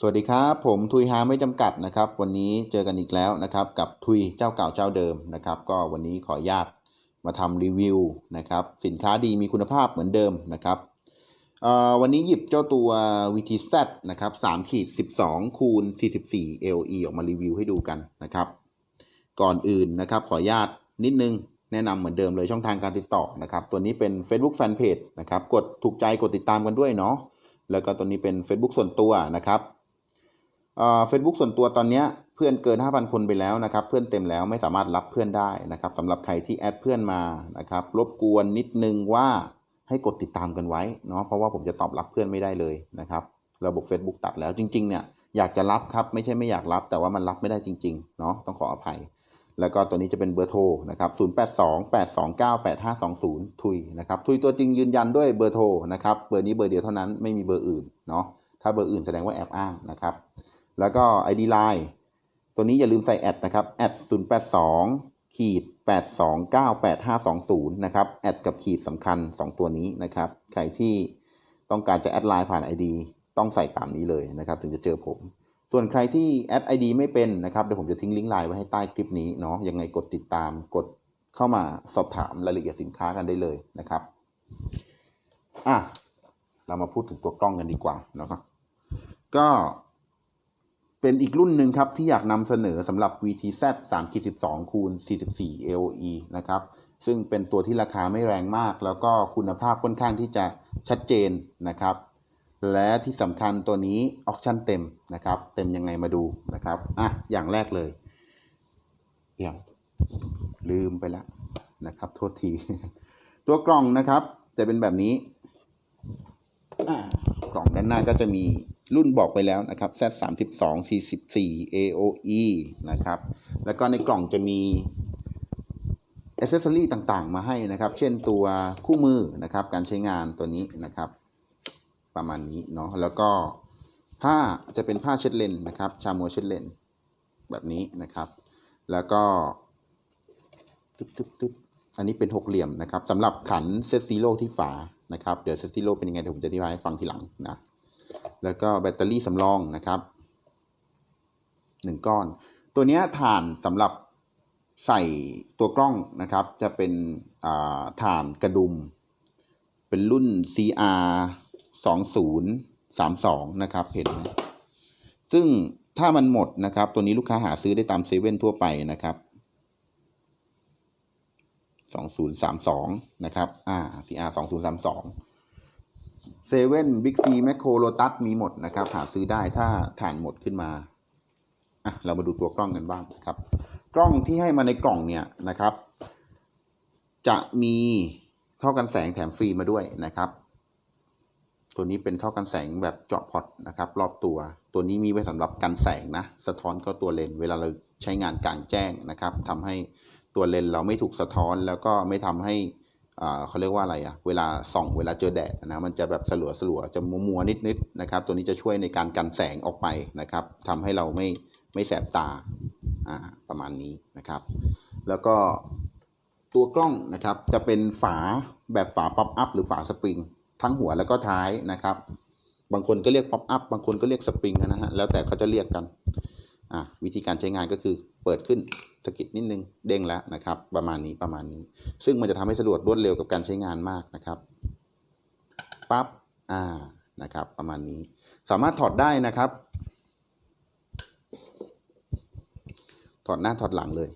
สวัสดีครับ ผมทุยฮาไม่จำกัดนะครับ วันนี้เจอกันอีกแล้วนะครับ กับทุยเจ้าเก่าเจ้าเดิมนะครับ ก็วันนี้ขออนุญาตมาทำรีวิวนะครับ สินค้าดีมีคุณภาพเหมือนเดิมนะครับวันนี้หยิบเจ้าตัว VTZ นะครับ3ขีด12 คูณ 44 LE ออกมารีวิวให้ดูกันนะครับ ก่อนอื่นนะครับ ขออนุญาตนิดนึงแนะนำเหมือนเดิมเลยช่องทางการติดต่อนะครับ ตัวนี้เป็น Facebook Fanpage นะครับ กดถูกใจกดติดตามกันด้วยเนาะแล้วก็ตัวนี้เป็น Facebook ส่วนตัวนะครับ เฟซบุ๊กส่วนตัวตอนนี้เพื่อนเกิน 5,000 คนไปแล้วนะครับ เพื่อนเต็มแล้วไม่สามารถรับเพื่อนได้นะครับสำหรับใครที่แอดเพื่อนมานะครับ รบกวนนิดนึงว่าให้กดติดตามกันไว้เนาะเพราะว่าผมจะตอบรับเพื่อนไม่ได้เลยนะครับ ระบบ Facebook ตัดแล้วจริงๆเนี่ยอยากจะรับครับไม่ใช่ไม่อยากรับ แต่ว่ามันรับไม่ได้จริงๆเนาะต้องขออภัย แล้วก็ตัวนี้จะเป็นเบอร์โทรนะครับ 0828298520 ทุยนะครับทุยตัวจริงยืนยันด้วยเบอร์โทรนะครับเบอร์นี้เบอร์เดียวเท่านั้นไม่มีเบอร์อื่นเนาะถ้าเบอร์อื่นแสดงว่าแอบอ้างนะครับ แล้วก็ ID Line ตัวนี้อย่าลืมใส่แอดนะครับแอด082ขีด8298520นะครับแอดกับขีดสำคัญ2ตัวนี้นะครับใครที่ต้องการจะแอดไลน์ผ่าน ID ต้องใส่ตามนี้เลยนะครับ ถึงจะเจอผม ส่วนใครที่แอด ID ไม่เป็นนะครับเดี๋ยวผมจะทิ้งลิงก์ไลน์ไว้ให้ใต้คลิปนี้เนาะยังไงกดติดตามกดเข้ามาสอบถามรายละเอียดสินค้ากันได้เลยนะครับอะเรามาพูดถึงตัวกล้องกันดีกว่านะครับก็ เป็นอีกรุ่นหนึ่งครับที่อยากนำเสนอสำหรับ VTZ 3 12คูณ44 AOE นะครับ ซึ่งเป็นตัวที่ราคาไม่แรงมาก แล้วก็คุณภาพค่อนข้างที่จะชัดเจนนะครับ และที่สำคัญตัวนี้ออกชั่นเต็มนะครับ เต็มยังไงมาดูนะครับอะอย่างแรกเลยอย่างลืมไปแล้วนะครับ โทษที ตัวกล่องนะครับ จะเป็นแบบนี้กล่องด้านหน้าก็จะมี รุ่นบอกไปแล้วนะครับ Z 3 2 44 AOE นะครับ แล้วก็ในกล่องจะมีอ c เซสซอรี่ต่างๆ มาให้นะครับ เช่นตัวคู่มือนะครับ การใช้งานตัวนี้นะครับ ประมาณนี้เนาะ แล้วก็ผ้าจะเป็นผ้าเช็ดเลนนะครับ ชามัวเช็ดเลนแบบนี้นะครับ แล้วก็ตึ๊บตึ๊บตึ๊บอันนี้เป็นหกเหลี่ยมนะครับสำหรับขันเซตซีโร่ที่ฝานะครับ เดี๋ยวเซตซีโร่เป็นยังไงเดี๋ยวผมจะอธิบายให้ฟังทีหลังนะ แล้วก็แบตเตอรี่สำรองนะครับหนึ่งก้อน ตัวนี้ถ่านสำหรับใส่ตัวกล้องนะครับ จะเป็นถ่านกระดุม เป็นรุ่น CR 2032นะครับเห็นไหมซึ่งถ้ามันหมดนะครับ ตัวนี้ลูกค้าหาซื้อได้ตามเซเว่นทั่วไปนะครับ2032นะครับ อ่า CR 2032 เซเว่นบิ๊กซีแมคโครโลตัสมีหมดนะครับ หาซื้อได้ถ้าถ่านหมดขึ้นมาอะเรามาดูตัวกล้องกันบ้างครับ กล้องที่ให้มาในกล่องเนี่ยนะครับ จะมีท่อกันแสงแถมฟรีมาด้วยนะครับ ตัวนี้เป็นท่อกันแสงแบบเจาะพอตนะครับ รอบตัว ตัวนี้มีไว้สำหรับกันแสงนะ สะท้อนเข้าตัวเลนเวลาเราใช้งานกลางแจ้งนะครับทำให้ตัวเลนเราไม่ถูกสะท้อนแล้วก็ไม่ทำให้ เขาเรียกว่าอะไรอะเวลาส่องเวลาเจอแดดนะมันจะแบบสลัวสลัวจะมัวมัวนิดนิดนะครับ ตัวนี้จะช่วยในการกันแสงออกไปนะครับทำให้เราไม่ไม่แสบตาอ่าประมาณนี้นะครับ แล้วก็ตัวกล้องนะครับจะเป็นฝาแบบฝาป๊อปอัพหรือฝาสปริง ทั้งหัวแล้วก็ท้ายนะครับ บางคนก็เรียกป๊อปอัพบางคนก็เรียกสปริงนะฮะแล้วแต่เขาจะเรียกกันอ่าวิธีการใช้งานก็คือ เปิดขึ้นสกิดนิดนึงเด้งแล้วนะครับ ประมาณนี้ประมาณนี้ ซึ่งมันจะทำให้สะดวกรวดเร็วกับการใช้งานมากนะครับปั๊บอ่านะครับ ประมาณนี้ สามารถถอดได้นะครับ ถอดหน้าถอดหลังเลย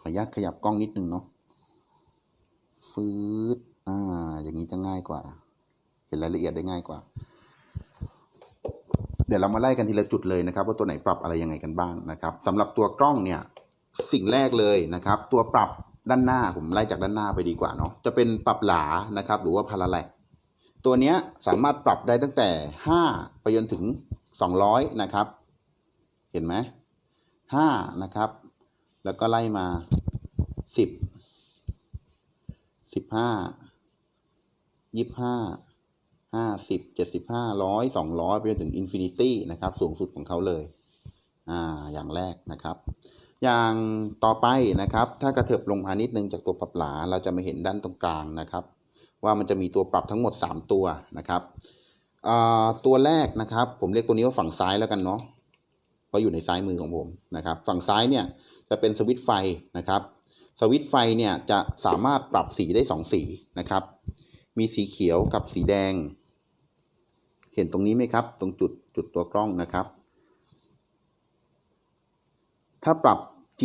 ขออนุญาตขยับกล้องนิดนึงเนาะฟืดอ่า อย่างนี้จะง่ายกว่า เห็นรายละเอียดได้ง่ายกว่า เดี๋ยวเรามาไล่กันทีละจุดเลยนะครับ ว่าตัวไหนปรับอะไรยังไงกันบ้างนะครับสำหรับตัวกล้องเนี่ยสิ่งแรกเลยนะครับ ตัวปรับด้านหน้าผมไล่จากด้านหน้าไปดีกว่าเนาะจะเป็นปรับหลานะครับ หรือว่าพาราแลกตัวเนี้ยสามารถปรับได้ตั้งแต่ห้าไปจนถึงสองร้อยนะครับ เห็นไหมห้านะครับ แล้วก็ไล่มาสิบสิบห้ายี่ห้า ห้าสิบเจ็ดสิบห้าร้อยสองร้อยไปจนถึงอินฟินิตี้นะครับ สูงสุดของเขาเลย อ่า อย่างแรกนะครับ อย่างต่อไปนะครับ ถ้ากระเถิบลงมานิดนึงจากตัวปรับหลา เราจะมาเห็นด้านตรงกลางนะครับ ว่ามันจะมีตัวปรับทั้งหมด 3 ตัวนะครับตัวแรกนะครับ ผมเรียกตัวนี้ว่าฝั่งซ้ายแล้วกันเนาะเพราะอยู่ในซ้ายมือของผมนะครับ ฝั่งซ้ายเนี่ยจะเป็นสวิตไฟนะครับ สวิตไฟเนี่ยจะสามารถปรับสีได้ 2 สีนะครับ มีสีเขียวกับสีแดง เห็นตรงนี้ไหมครับ ตรงจุดจุดตัวกล้องนะครับ ถ้าปรับ G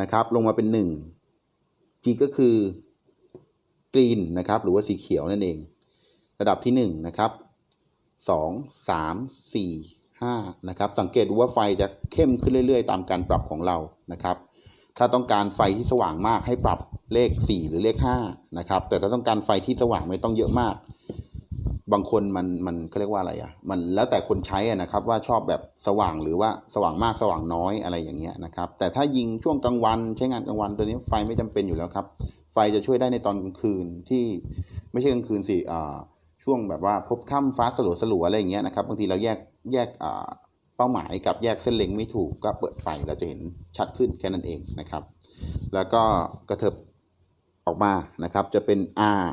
นะครับ ลงมาเป็น 1 G ก็คือกรีนนะครับ หรือว่าสีเขียวนั่นเอง ระดับที่ 1 นะครับ2 3 4 5นะครับ สังเกตดูว่าไฟจะเข้มขึ้นเรื่อยๆ ตามการปรับของเรานะครับ ถ้าต้องการไฟที่สว่างมากให้ปรับเลข 4 หรือเลข5นะครับ แต่ถ้าต้องการไฟที่สว่างไม่ต้องเยอะมาก บางคนมันมันเขาเรียกว่าอะไรอะ มันแล้วแต่คนใช้อะนะครับ ว่าชอบแบบสว่างหรือว่าสว่างมากสว่างน้อยอะไรอย่างเงี้ยนะครับ แต่ถ้ายิงช่วงกลางวันใช้งานกลางวันตัวนี้ไฟไม่จำเป็นอยู่แล้วครับ ไฟจะช่วยได้ในตอนกลางคืนที่ไม่ใช่กลางคืนสิอ่าช่วงแบบว่าพบค่ำฟ้าสลัวสลัวอะไรอย่างเงี้ยนะครับบางทีเราแยกแยกอ่าเป้าหมายกับแยกเส้นเล็งไม่ถูกก็เปิดไฟเราจะเห็นชัดขึ้นแค่นั้นเองนะครับ แล้วก็กระเถิบออกมานะครับ จะเป็น R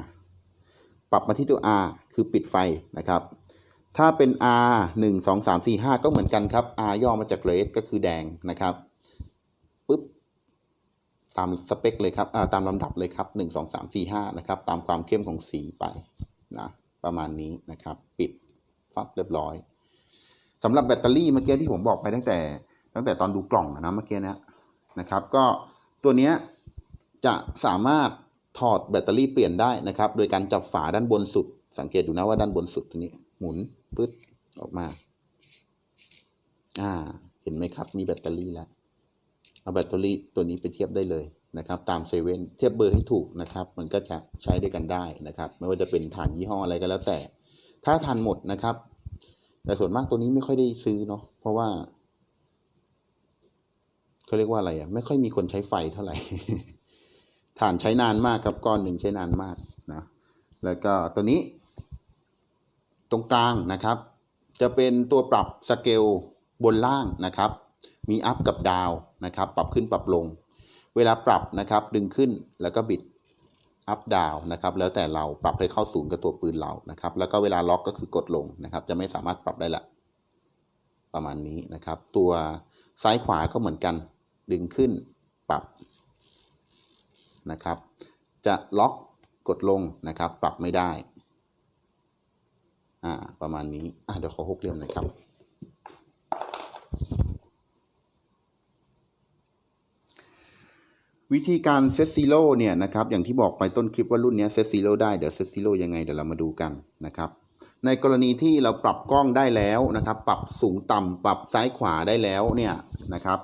ปรับมาที่ตัว R คือปิดไฟนะครับ ถ้าเป็น R หนึ่งสองสามสี่ห้าก็เหมือนกันครับ R ย่อมาจาก red ก็คือแดงนะครับปุ๊บตามสเปคเลยครับตามลำดับเลยครับหนึ่งสองสามสี่ห้านะครับ ตามความเข้มของสีไปนะประมาณนี้นะครับ ปิดฟับเรียบร้อยสำหรับแบตเตอรี่เมื่อกี้ที่ผมบอกไปตั้งแต่ ตั้งแต่ตอนดูกล่องอะนะเมื่อกี้นี้นะครับ ก็ตัวเนี้ยจะสามารถ ถอดแบตเตอรี่เปลี่ยนได้นะครับ โดยการจับฝาด้านบนสุด สังเกตดูนะว่าด้านบนสุดตัวนี้ หมุนปึ๊ดออกมา อ่า เห็นไหมครับ มีแบตเตอรี่แล้ว เอาแบตเตอรี่ตัวนี้ไปเทียบได้เลยนะครับ ตามเซเว่นเทียบเบอร์ให้ถูกนะครับ มันก็จะใช้ด้วยกันได้นะครับ ไม่ว่าจะเป็นฐานยี่ห้ออะไรก็แล้วแต่ ถ้าทานหมดนะครับ แต่ส่วนมากตัวนี้ไม่ค่อยได้ซื้อเนาะ เพราะว่าเขาเรียกว่าอะไรอะ ไม่ค่อยมีคนใช้ไฟเท่าไหร่ ฐานใช้นานมากครับก้อนหนึ่งใช้นานมากนะแล้วก็ตัวนี้ ตรงกลางนะครับ จะเป็นตัวปรับสเกลบนล่างนะครับ มีอัพกับดาวนะครับ ปรับขึ้นปรับลง เวลาปรับนะครับ ดึงขึ้นแล้วก็บิดอัพดาวนะครับ แล้วแต่เราปรับให้เข้าศูนย์กับตัวปืนเรานะครับ แล้วก็เวลาล็อกก็คือกดลงนะครับ จะไม่สามารถปรับได้ละ ประมาณนี้นะครับ ตัวซ้ายขวาก็เหมือนกัน ดึงขึ้นปรับ นะครับ จะล็อกกดลงนะครับ ปรับไม่ได้ อ่า ประมาณนี้ อ่าเดี๋ยวขอหกเหลี่ยมหน่อยครับ วิธีการเซตซีโร่เนี่ยนะครับ อย่างที่บอกไปต้นคลิปว่ารุ่นนี้เซตซีโร่ได้ เดี๋ยวเซตซีโร่ยังไง เดี๋ยวเรามาดูกันนะครับในกรณีที่เราปรับกล้องได้แล้วนะครับ ปรับสูงต่ำปรับซ้ายขวาได้แล้วเนี่ยนะครับ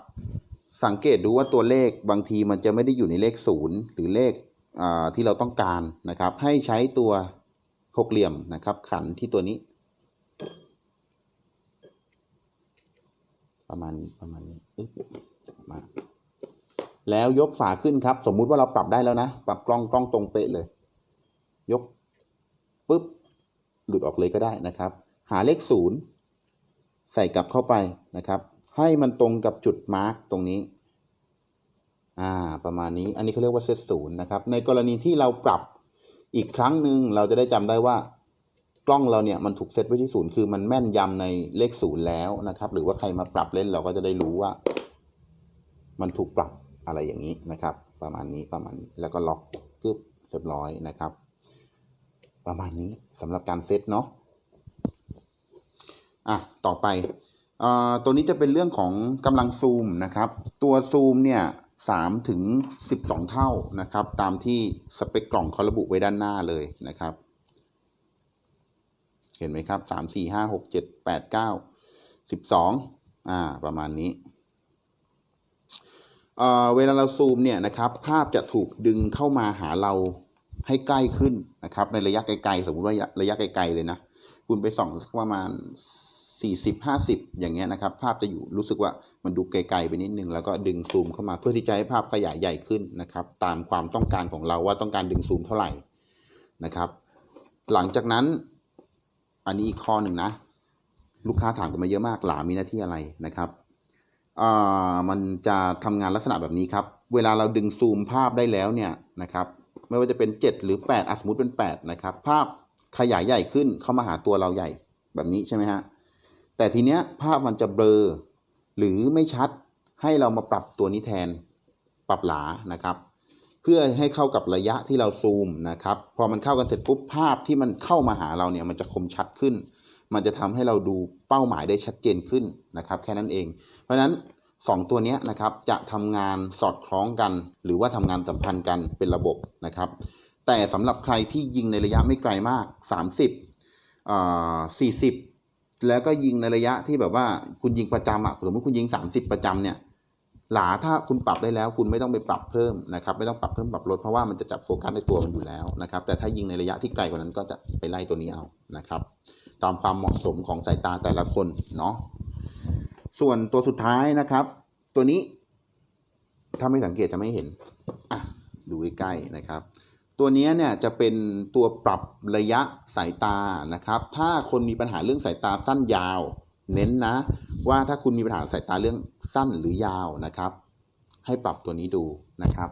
สังเกตดูว่าตัวเลขบางทีมันจะไม่ได้อยู่ในเลขศูนย์หรือเลขที่เราต้องการนะครับ ให้ใช้ตัวหกเหลี่ยมนะครับ ขันที่ตัวนี้ ประมาณนี้ประมาณนี้มาแล้วยกฝาขึ้นครับ สมมุติว่าเราปรับได้แล้วนะ ปรับกล้องกล้องตรงเป๊ะเลย ยกปุ๊บ หลุดออกเลยก็ได้นะครับ หาเลขศูนย์ใส่กลับเข้าไปนะครับ ให้มันตรงกับจุดมาร์กตรงนี้ อ่า ประมาณนี้ อันนี้เขาเรียกว่าเซตศูนย์นะครับ ในกรณีที่เราปรับอีกครั้งหนึ่งเราจะได้จำได้ว่ากล้องเราเนี่ยมันถูกเซตไว้ที่ศูนย์คือมันแม่นยำในเลขศูนย์แล้วนะครับ หรือว่าใครมาปรับเล่นเราก็จะได้รู้ว่า มันถูกปรับอะไรอย่างนี้นะครับ ประมาณนี้ประมาณนี้แล้วก็ล็อกปึ๊บเรียบร้อยนะครับ ประมาณนี้สำหรับการเซตเนาะอะต่อไป ตัวนี้จะเป็นเรื่องของกำลังซูมนะครับ ตัวซูมเนี่ยสามถึงสิบสองเท่านะครับ ตามที่สเปคกล่องเขาระบุไว้ด้านหน้าเลยนะครับ เห็นไหมครับสามสี่ห้าหกเจ็ดแปดเก้าสิบสองอ่า ประมาณนี้เเวลาเราซูมเนี่ยนะครับ ภาพจะถูกดึงเข้ามาหาเราให้ใกล้ขึ้นนะครับ ในระยะไกลๆ สมมติว่าระยะไกลๆเลยนะ คุณไปส่องประมาณ สี่สิบห้าสิบอย่างเงี้ยนะครับ ภาพจะอยู่รู้สึกว่ามันดูไกลๆไปนิดนึง แล้วก็ดึงซูมเข้ามาเพื่อที่จะให้ภาพขยายใหญ่ขึ้นนะครับ ตามความต้องการของเราว่าต้องการดึงซูมเท่าไหร่นะครับ หลังจากนั้นอันนี้อีกข้อหนึ่งนะ ลูกค้าถามกันมาเยอะมากหลามีหน้าที่อะไรนะครับอ่ามันจะทำงานลักษณะแบบนี้ครับ เวลาเราดึงซูมภาพได้แล้วเนี่ยนะครับ ไม่ว่าจะเป็นเจ็ดหรือแปดอะสมมติเป็นแปดนะครับ ภาพขยายใหญ่ขึ้นเข้ามาหาตัวเราใหญ่แบบนี้ใช่ไหมฮะ แต่ทีเนี้ยภาพมันจะเบลอหรือไม่ชัดให้เรามาปรับตัวนี้แทนปรับหลานะครับ เพื่อให้เข้ากับระยะที่เราซูมนะครับ พอมันเข้ากันเสร็จปุ๊บภาพที่มันเข้ามาหาเราเนี่ยมันจะคมชัดขึ้น มันจะทำให้เราดูเป้าหมายได้ชัดเจนขึ้นนะครับ แค่นั้นเอง เพราะฉะนั้นสองตัวเนี้ยนะครับจะทำงานสอดคล้องกัน หรือว่าทำงานสัมพันธ์กันเป็นระบบนะครับ แต่สำหรับใครที่ยิงในระยะไม่ไกลมาก 30อ่า40 แล้วก็ยิงในระยะที่แบบว่าคุณยิงประจำอะสมมติคุณยิง 30 ประจำเนี่ยหลาถ้าคุณปรับได้แล้ว คุณไม่ต้องไปปรับเพิ่มนะครับไม่ต้องปรับเพิ่มปรับลดเพราะว่ามันจะจับโฟกัสในตัวมันอยู่แล้วนะครับ แต่ถ้ายิงในระยะที่ไกลกว่านั้นก็จะไปไล่ตัวนี้เอานะครับ ตามความเหมาะสมของสายตาแต่ละคนเนาะส่วนตัวสุดท้ายนะครับ ตัวนี้ถ้าไม่สังเกตจะไม่เห็นอะดูใกล้ๆนะครับ ตัวนี้เนี่ยจะเป็นตัวปรับระยะสายตานะครับ ถ้าคนมีปัญหาเรื่องสายตาสั้นยาว เน้นนะ ว่าถ้าคุณมีปัญหาสายตาเรื่องสั้นหรือยาวนะครับ ให้ปรับตัวนี้ดูนะครับ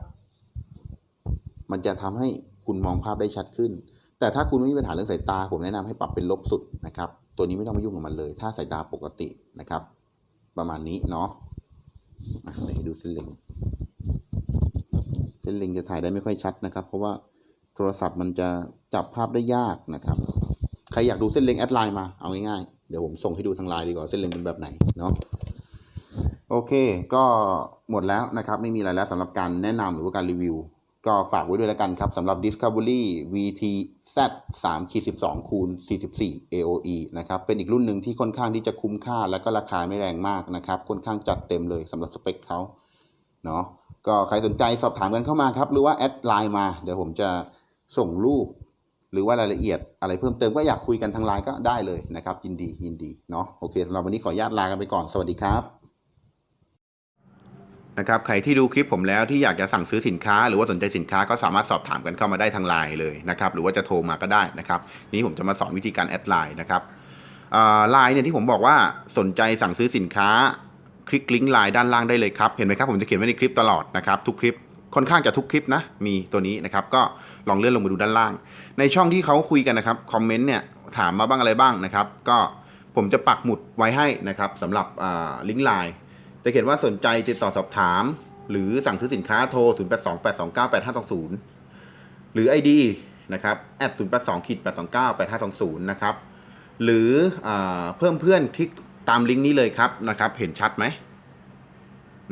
มันจะทำให้คุณมองภาพได้ชัดขึ้น แต่ถ้าคุณไม่มีปัญหาเรื่องสายตา ผมแนะนำให้ปรับเป็นลบสุดนะครับ ตัวนี้ไม่ต้องมายุ่งกับมันเลย ถ้าสายตาปกตินะครับ ประมาณนี้เนาะเดี๋ยวดูเส้นเล็งเส้นเล็งจะถ่ายได้ไม่ค่อยชัดนะครับ เพราะว่า โทรศัพท์มันจะจับภาพได้ยากนะครับ ใครอยากดูเส้นเล็งแอดไลน์มา เอาง่ายๆ เดี๋ยวผมส่งให้ดูทางไลน์ดีกว่าเส้นเล็งเป็นแบบไหนเนาะ โอเค ก็หมดแล้วนะครับ ไม่มีอะไรแล้วสำหรับการแนะนำหรือว่าการรีวิว ก็ฝากไว้ด้วยแล้วกันครับสำหรับ Discovery VT Z 3ขีด12คูณ44 AOE นะครับ เป็นอีกรุ่นหนึ่งที่ค่อนข้างที่จะคุ้มค่า และก็ราคาไม่แรงมากนะครับ ค่อนข้างจัดเต็มเลยสำหรับสเปคเขาเนาะก็ใครสนใจสอบถามกันเข้ามาครับ หรือว่าแอดไลน์มา เดี๋ยวผมจะ ส่งรูป หรือว่ารายละเอียดอะไรเพิ่มเติมก็อยากคุยกันทางไลน์ก็ได้เลยนะครับ ยินดียินดีเนาะโอเคสำหรับวันนี้ขออนุญาตลากันไปก่อนสวัสดีครับนะครับใครที่ดูคลิปผมแล้วที่อยากจะสั่งซื้อสินค้า หรือว่าสนใจสินค้าก็สามารถสอบถามกันเข้ามาได้ทางไลน์เลยนะครับหรือว่าจะโทรมาก็ได้นะครับทีนี้ผมจะมาสอนวิธีการแอดไลน์นะครับไลน์เนี่ยที่ผมบอกว่าสนใจสั่งซื้อสินค้า คลิกลิงก์ไลน์ด้านล่างได้เลยครับ เห็นไหมครับผมจะเขียนไว้ในคลิปตลอดนะครับทุกคลิป ค่อนข้างจะทุกคลิปนะมีตัวนี้นะครับก็ลองเลื่อนลงมาดูด้านล่าง ในช่องที่เขาคุยกันนะครับคอมเมนต์เนี่ยถามมาบ้างอะไรบ้างนะครับ ก็ผมจะปักหมุดไว้ให้นะครับสำหรับลิงก์ไลน์จะเขียนว่าสนใจติดต่อสอบถาม หรือสั่งซื้อสินค้าโทร 0 8 2 8 2 9 8 5 2 0 หรือ ID นะครับ at 0 8 2 8 2 9 8 5 2 0 นะครับ หรืออเพิ่มเพื่อนคลิกตามลิงก์นี้เลยครับนะครับ เห็นชัดไหม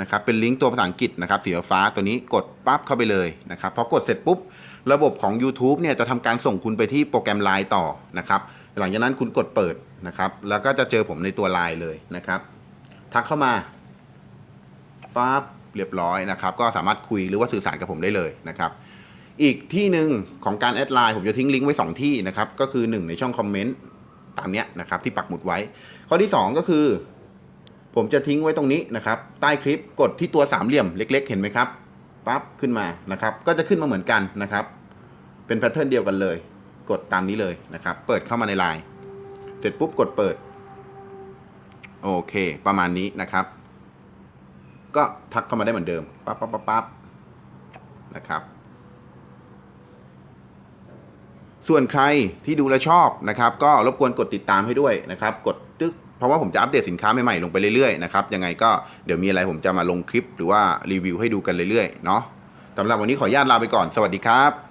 นะครับเป็นลิงก์ตัวภาษาอังกฤษนะครับสีฟ้าตัวนี้กดปั๊บเข้าไปเลยนะครับพอกดเสร็จปุ๊บ ระบบของ YouTube เนี่ยจะทำการส่งคุณไปที่โปรแกรม Line ต่อนะครับหลังจากนั้นคุณกดเปิดนะครับแล้วก็จะเจอผมในตัว Line เลยนะครับทักเข้ามาปั๊บเรียบร้อยนะครับก็สามารถคุยหรือว่าสื่อสารกับผมได้เลยนะครับอีกที่หนึ่งของการแอดไลน์ผมจะทิ้งลิงก์ไว้ 2 ที่นะครับก็คือ 1 ในช่องคอมเมนต์ตามเนี้ยนะครับที่ปักหมุดไว้ ข้อที่ 2 ก็คือ ผมจะทิ้งไว้ตรงนี้นะครับ ใต้คลิปกดที่ตัวสามเหลี่ยมเล็ก ๆ เห็นไหมครับปั๊บขึ้นมานะครับ ก็จะขึ้นมาเหมือนกันนะครับ เป็นแพทเทิร์นเดียวกันเลย กดตามนี้เลยนะครับ เปิดเข้ามาในไลน์เสร็จปุ๊บกดเปิด โอเค ประมาณนี้นะครับ ก็ทักเข้ามาได้เหมือนเดิมปั๊บปั๊บปั๊บปั๊บนะครับส่วนใครที่ดูแลวชอบนะครับ ก็รบกวนกดติดตามให้ด้วยนะครับ กด เพราะว่าผมจะอัปเดตสินค้าใหม่ๆลงไปเรื่อยๆนะครับยังไงก็เดี๋ยวมีอะไรผมจะมาลงคลิปหรือว่ารีวิวให้ดูกันเรื่อยๆเนาะสำหรับวันนี้ขออนุญาตลาไปก่อนสวัสดีครับ